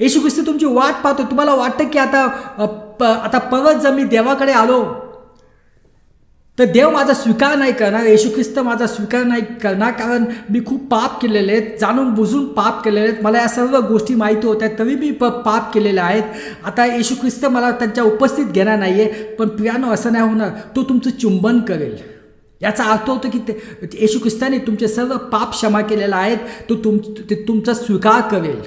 येशू ख्रिस्त तुमची वाट पाहतो तुम्हाला वाटतं की आता प, आता परत जर मी देवाकडे आलो तर देव माझा स्वीकार नाही करणार येशू ख्रिस्त माझा स्वीकार नाही करणार कारण मी खूप पाप केलेले आहेत जाणून बुजून पाप केलेले आहेत. मला या सर्व गोष्टी माहिती होत्या तरी मी प पाप केलेले आहेत. आता येशू ख्रिस्त मला त्यांच्या उपस्थित घेणार नाही आहे पण प्रियानो असं नाही होणार. तो तुमचं चुंबन करेल. याचा अर्थ होतो की ते येशू ख्रिस्ताने तुमचे सर्व पाप क्षमा केलेला आहेत तो तुम ते तुमचा स्वीकार करेल.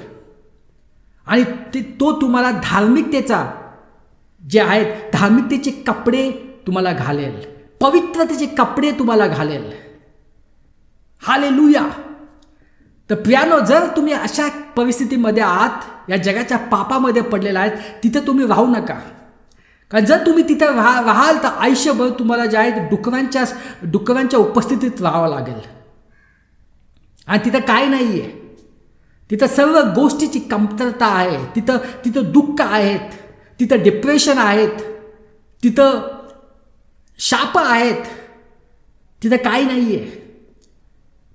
आणि ते तो तुम्हाला धार्मिकतेचा जे आहेत धार्मिकतेचे कपडे तुम्हाला घालेल. पवित्रतेचे कपडे तुम्हाला घालेल. हाले लुया तर प्रियानो जर तुम्ही अशा परिस्थितीमध्ये आहात या जगाच्या पापामध्ये पडलेला आहेत तिथं तुम्ही राहू नका. कारण जर तुम्ही तिथं राहा राहाल तर आयुष्यभर तुम्हाला जे आहे डुकरांच्या डुकरांच्या उपस्थितीत राहावं लागेल. आणि तिथं काय नाही आहे तिथं सर्व गोष्टीची कमतरता आहे. तिथं तिथं दुःख आहेत. तिथं डिप्रेशन आहेत. तिथं शाप आहेत. तिथं काही नाही आहे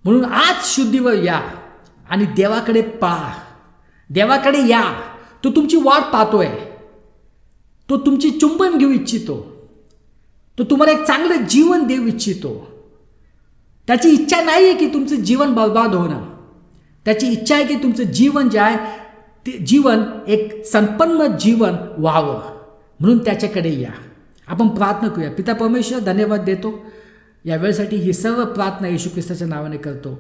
म्हणून आज शुद्धीवर या आणि देवाकडे पहा. देवाकडे या. तो तुमची वाट पाहतोय. तो तुमची चुंबन घेऊ इच्छितो. तो तुम्हाला एक चांगलं जीवन देऊ इच्छितो. त्याची इच्छा नाही आहे की तुमचं जीवन बर्बाद होणं त्याची इच्छा आहे की तुमचं जीवन जे आहे ते जीवन एक संपन्न जीवन व्हावं. म्हणून त्याच्याकडे या. आपण प्रार्थना करूया. पिता परमेश्वर धन्यवाद देतो. या वेळेसाठी ही सर्व प्रार्थना येशू ख्रिस्ताच्या नावाने करतो.